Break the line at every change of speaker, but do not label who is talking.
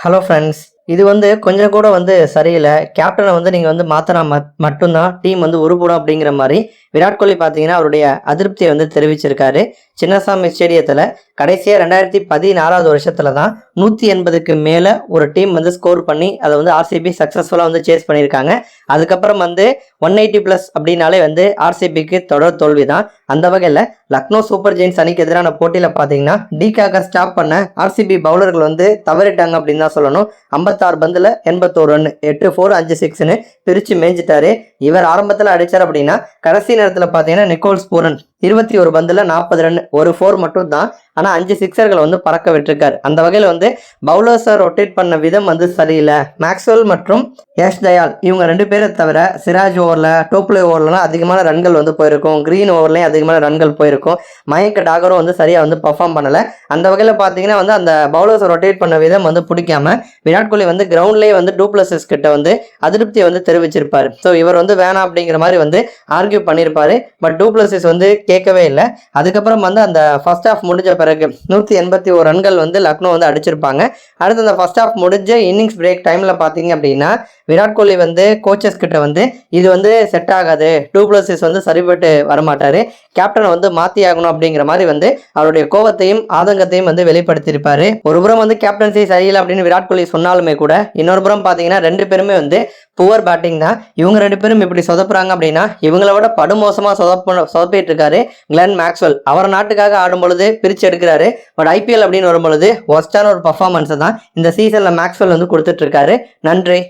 Hello friends இது வந்து கொஞ்சம் கூட வந்து சரியில்லை. கேப்டனை வந்து நீங்கள் வந்து மாற்றினா மட் மட்டும்தான் டீம் வந்து உருப்படும் அப்படிங்கிற மாதிரி விராட் கோலி பார்த்தீங்கன்னா அவருடைய அதிருப்தியை வந்து தெரிவிச்சிருக்காரு. சின்னசாமி ஸ்டேடியத்தில் கடைசியாக ரெண்டாயிரத்தி பதினாறாவது வருஷத்தில் தான் நூற்றி எண்பதுக்கு மேலே ஒரு டீம் வந்து ஸ்கோர் பண்ணி அதை வந்து ஆர்சிபி சக்ஸஸ்ஃபுல்லாக வந்து சேஸ் பண்ணியிருக்காங்க. அதுக்கப்புறம் வந்து ஒன் எயிட்டி ப்ளஸ் அப்படின்னாலே வந்து ஆர்சிபிக்கு தொடர் தோல்வி தான் அந்த வகையில் லக்னோ சூப்பர் ஜெயின்ஸ் அணிக்கு எதிரான போட்டியில் பார்த்தீங்கன்னா டிகாக ஸ்டாப் பண்ண ஆர்சிபி பவுலர்கள் வந்து தவறிட்டாங்க அப்படின்னு தான் சொல்லணும். ஐம்பத்தாறு பந்தில் எண்பத்தோரு ரன் எட்டு ஃபோர் அஞ்சு சிக்ஸ்னு பிரித்து மேய்ஞ்சிட்டாரு. இவர் ஆரம்பத்தில் அடித்தார் அப்படின்னா கடைசி நேரத்தில் பார்த்தீங்கன்னா நிக்கோல்ஸ் பூரன் இருபத்தி ஒரு பந்தில் நாற்பது ரன் ஒரு ஃபோர் மட்டும் தான் ஆனால் அஞ்சு சிக்ஸர்களை வந்து பறக்க விட்டுருக்காரு. அந்த வகையில் வந்து பவுலர்ஸை ரொட்டேட் பண்ண விதம் வந்து சரியில்லை. மேக்ஸ்வெல் மற்றும் யஷ் தயால் இவங்க ரெண்டு பேரை தவிர சிராஜ் ஓவரில் டோப்ளே ஓவர்லாம் அதிகமான ரன்கள் வந்து போயிருக்கும். க்ரீன் ஓவர்லேயும் அதிகமான ரன்கள் போயிருக்கும். மயக்க டாகரும் வந்து சரியாக வந்து பர்ஃபார்ம் பண்ணலை. அந்த வகையில் பார்த்தீங்கன்னா வந்து அந்த பவுலர்ஸை ரொட்டேட் பண்ண விதம் வந்து பிடிக்காம விராட் கோலி வந்து கிரவுண்ட்லேயே வந்து டூப்ளசஸ் கிட்ட வந்து அதிருப்தியை வந்து தெரிவிச்சிருப்பார். ஸோ இவர் வந்து வேணாம் அப்படிங்கிற மாதிரி வந்து ஆர்கியூ பண்ணியிருப்பாரு பட் டூப்ளசிஸ் வந்து கேட்கவே இல்லை. அதுக்கப்புறம் வந்து அந்த ஃபர்ஸ்ட் ஹாஃப் முடிஞ்ச பிறகு நூற்றி எண்பத்தி ஒரு ரன்கள் வந்து லக்னோ வந்து அடிச்சிருப்பாங்க. அடுத்து அந்த ஃபர்ஸ்ட் ஹாஃப் முடிஞ்ச இன்னிங்ஸ் பிரேக் டைமில் பார்த்தீங்க அப்படின்னா விராட் கோலி வந்து கோச்சஸ் கிட்ட வந்து இது வந்து செட் ஆகாது. டூப்ளசிஸ் வந்து சரிபட்டு வரமாட்டார். கேப்டனை வந்து மாற்றி ஆகணும் அப்படிங்கிற மாதிரி வந்து அவருடைய கோபத்தையும் ஆதங்கத்தையும் வந்து வெளிப்படுத்தியிருப்பாரு. ஒரு புறம் வந்து கேப்டன்சி சரியில்லை அப்படின்னு விராட் கோலி சொன்னாலுமே கூட இன்னொரு புறம் பார்த்தீங்கன்னா ரெண்டு பேருமே வந்து புவர் பேட்டிங் தான். இவங்க ரெண்டு பேரும் இப்படி சொதப்புறாங்க அப்படின்னா இவங்கள விட படுமோசமாக சொதப்ப சொதப்பிட்டு இருக்காரு கிளென் மேக்ஸ்வெல் அவர் நாட்டுக்காக ஆடும் பொழுது பிரித்து எடுக்கிறாரு பட் ஐபிஎல் அப்படின்னு வரும்பொழுது ஒஸ்டான ஒரு பர்ஃபார்மன்ஸை தான் இந்த சீசனில் மேக்ஸ்வெல் வந்து கொடுத்துட்ருக்காரு நன்றி.